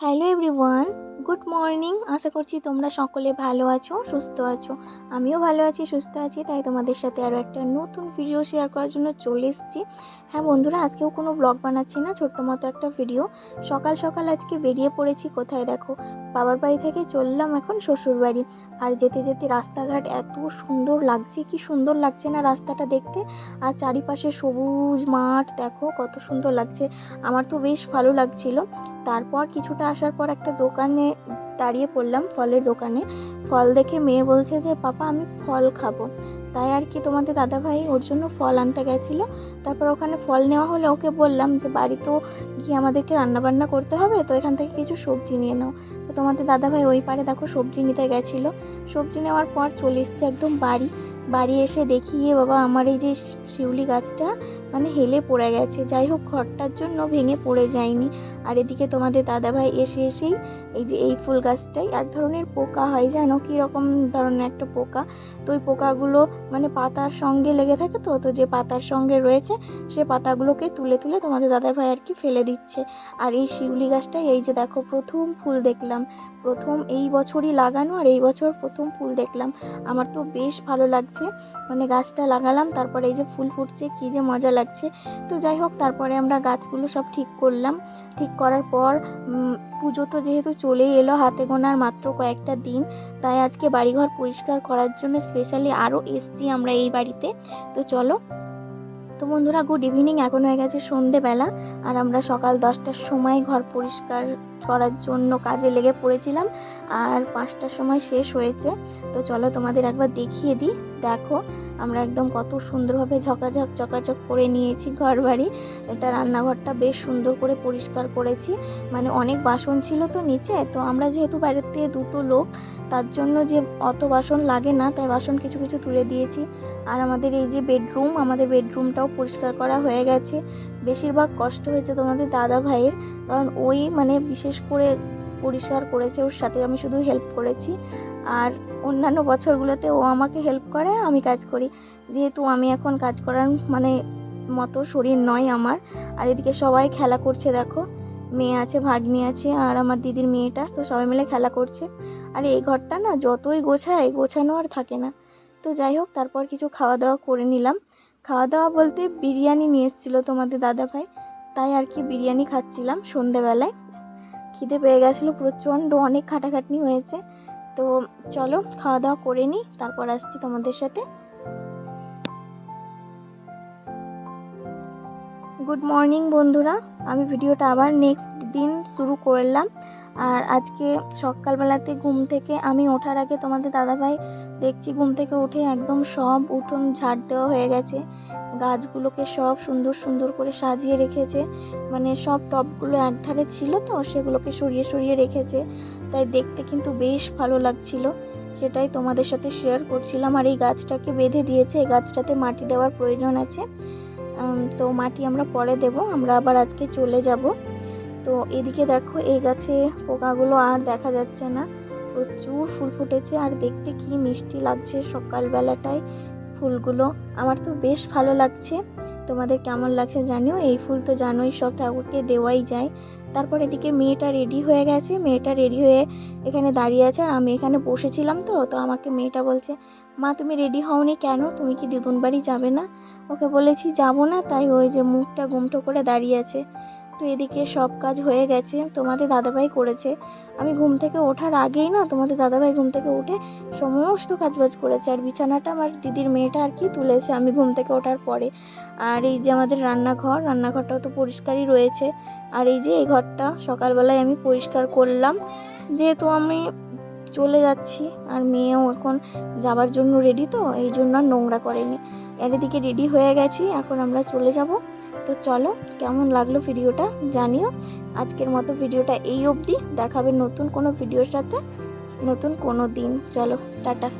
Hello everyone good morning আশা করছি তোমরা সকলে ভালো আছো, সুস্থ আছো। আমিও ভালো আছি, সুস্থ আছি, তাই তোমাদের সাথে আরও একটা নতুন ভিডিও শেয়ার করার জন্য চলে এসেছি। হ্যাঁ বন্ধুরা, আজকেও কোনো ব্লগ বানাচ্ছি না, ছোট্ট মতো একটা ভিডিও সকাল সকাল আজকে বেরিয়ে পড়েছি, কোথায় দেখো? বাবার বাড়ি থেকে চললাম এখন শ্বশুর বাড়ি। আর যেতে যেতে রাস্তাঘাট এত সুন্দর লাগছে, কি সুন্দর লাগছে না রাস্তাটা দেখতে। আর চারিপাশে সবুজ মাঠ, দেখো কত সুন্দর লাগছে। আমার তো বেশ ভালো লাগছিল। তারপর কিছুটা আসার পর একটা দোকানে দাঁড়িয়ে পড়লাম ফলের দোকানে। ফল দেখে মেয়ে বলছে যে, পাপা, আমি ফল খাব। তাই আর কি তোমাদের দাদাভাই ওর জন্য ফল আনতে গেছিল। তারপর ওখানে ফল নেওয়া হলে ওকে বললাম যে, বাড়িতেও গিয়ে আমাদেরকে রান্নাবান্না করতে হবে, তো এখান থেকে কিছু সবজি নিয়ে নাও। তো তোমাদের দাদাভাই ওই পারে দেখো সবজি নিতে গেছিল। সবজি নেওয়ার পর চলে এসছে একদম বাড়ি। বাড়ি এসে দেখি বাবা, আমার এই যে শিউলি গাছটা মানে হেলে পড়ে গেছে। যাই হোক, ঘরটার জন্য ভেঙে পড়ে যায়নি। আর এদিকে তোমাদের দাদাভাই এসে এসেই এই যে এই ফুল গাছটাই এক ধরনের পোকা হয়, জানো? কীরকম ধরনের একটা পোকা? তো ওই পোকাগুলো মানে পাতার সঙ্গে লেগে থাকে তো তো যে পাতার সঙ্গে রয়েছে, সে পাতাগুলোকে তুলে তুলে তোমাদের দাদাভাই আর কি ফেলে দিচ্ছে। আর এই শিউলি গাছটাই, এই যে দেখো, প্রথম ফুল দেখলাম। প্রথম এই বছরই লাগানো আর এই বছর প্রথম ফুল দেখলাম। আমার তো বেশ ভালো লাগছে। মানে গাছটা লাগালাম, তারপরে এই যে ফুল ফুটছে, কী যে মজা লাগছে তো যাই হোক, তারপরে আমরা গাছগুলো সব ঠিক করলাম। ঠিক করার পর পুজো তো যেহেতু চলেই এলো হাতে গোনার মাত্র কয়েকটা দিন, তাই আজকে বাড়িঘর পরিষ্কার করার জন্য স্পেশালি আরও এসছি আমরা এই বাড়িতে। তো চলো। তো বন্ধুরা গুড ইভিনিং এখন হয়ে গেছে সন্ধেবেলা, আর আমরা সকাল দশটার সময় ঘর পরিষ্কার করার জন্য কাজে লেগে পড়েছিলাম, আর পাঁচটার সময় শেষ হয়েছে। তো চলো তোমাদের একবার দেখিয়ে দিই। দেখো আমরা একদম কত সুন্দরভাবে ঝকাঝক চকাচক করে নিয়েছি ঘর বাড়ি এটা রান্নাঘরটা বেশ সুন্দর করে পরিষ্কার করেছি। মানে অনেক বাসন ছিল তো নিচে, তো আমরা যেহেতু বাড়িতে দুটো লোক, তার জন্য যে অত বাসন লাগে না, তাই বাসন কিছু কিছু তুলে দিয়েছি। আর আমাদের এই যে বেডরুম, আমাদের বেডরুমটাও পরিষ্কার করা হয়ে গেছে। বেশিরভাগ কষ্ট হয়েছে তোমাদের দাদা ভাইয়ের, কারণ ওই মানে বিশেষ করে পরিষ্কার করেছে, ওর সাথে আমি শুধু হেল্প করেছি। আর অন্যান্য বছরগুলোতে ও আমাকে হেল্প করে, আমি কাজ করি। যেহেতু আমি এখন কাজ করার মানে মতো শরীর নয় আমার। আর এদিকে সবাই খেলা করছে দেখো। মেয়ে আছে, ভাগ্নি আছে, আর আমার দিদির মেয়েটা, তো সবাই মিলে খেলা করছে। আর এই ঘরটা না যতই গোছায়, গোছানো আর থাকে না। তো যাই হোক, তারপর কিছু খাওয়া দাওয়া করে নিলাম। খাওয়া দাওয়া বলতে বিরিয়ানি নিয়ে এসেছিল তোমাদের দাদা ভাই। তাই আর কি বিরিয়ানি খাচ্ছিলাম সন্ধেবেলায়। খিদে পেয়ে গেছিল প্রচণ্ড, অনেক খাটাখাটনি হয়েছে। তো চলো খাওয়া দাওয়া করে নিই তারপর আসছি তোমাদের সাথে। গুড মর্নিং বন্ধুরা, আমি ভিডিওটা আবার নেক্সট দিন শুরু করলাম। আর আজকে সকালবেলাতে ঘুম থেকে আমি ওঠার আগে তোমাদের দাদাভাই দেখছি ঘুম থেকে উঠে একদম সব উঠোন ঝাড় দেওয়া হয়ে গেছে। গাছগুলোকে সব সুন্দর সুন্দর করে সাজিয়ে রেখেছে। মানে সব টবগুলো একধারে ছিল তো, সেগুলোকে সরিয়ে সরিয়ে রেখেছে। তাই দেখতে কিন্তু বেশ ভালো লাগছিল। সেটাই তোমাদের সাথে শেয়ার করছিলাম। আর এই গাছটাকে বেঁধে দিয়েছে। এই গাছটাতে মাটি দেওয়ার প্রয়োজন আছে। তো মাটি আমরা পরে দেব। আমরা আবার আজকে চলে যাব। তো এদিকে দেখো, এই গাছে পোকাগুলো আর দেখা যাচ্ছে না। প্রচুর ফুল ফুটেছে আর দেখতে কি মিষ্টি লাগছে সকালবেলাটায় ফুলগুলো। আমার তো বেশ ভালো লাগছে। তোমাদের কেমন লাগছে জানিও। এই ফুল তো জানোই, সব ঠাকুরকে দেওয়াই যায়। তারপর এদিকে মেয়েটা রেডি হয়ে গেছে। মেয়েটা রেডি হয়ে এখানে দাঁড়িয়ে আছে আর আমি এখানে বসেছিলাম তো তো আমাকে মেয়েটা বলছে, মা, তুমি রেডি হওনি কেন? তুমি কি দিদুন বাড়ি যাবে না? ওকে বলেছি, যাব না। তাই ওই যে মুখটা গুমটো করে দাঁড়িয়ে আছে। তো এদিকে সব কাজ হয়ে গেছে। তোমাদের দাদাভাই করেছে। আমি ঘুম থেকে ওঠার আগেই না তোমাদের দাদাভাই ঘুম থেকে উঠে সমস্ত কাজবাজ করেছে। আর বিছানাটা আমার দিদির মেয়েটা আর কি তুলেছে আমি ঘুম থেকে ওঠার পরে। আর এই যে আমাদের রান্নাঘর, রান্নাঘরটাও তো পরিষ্কারই রয়েছে। আর এই যে এই ঘরটা সকালবেলায় আমি পরিষ্কার করলাম। যেহেতু আমি চলে যাচ্ছি আর মেয়েও এখন যাবার জন্য রেডি তো, এই জন্য আর নোংরা করেনি। এর এদিকে রেডি হয়ে গেছি, এখন আমরা চলে যাব। তো চলো, কেমন লাগল ভিডিওটা জানিও। আজকের মতো ভিডিওটা এই অবধি। দেখাবে নতুন কোনো ভিডিওর সাথে, নতুন কোনো দিন। চলো, টাটা।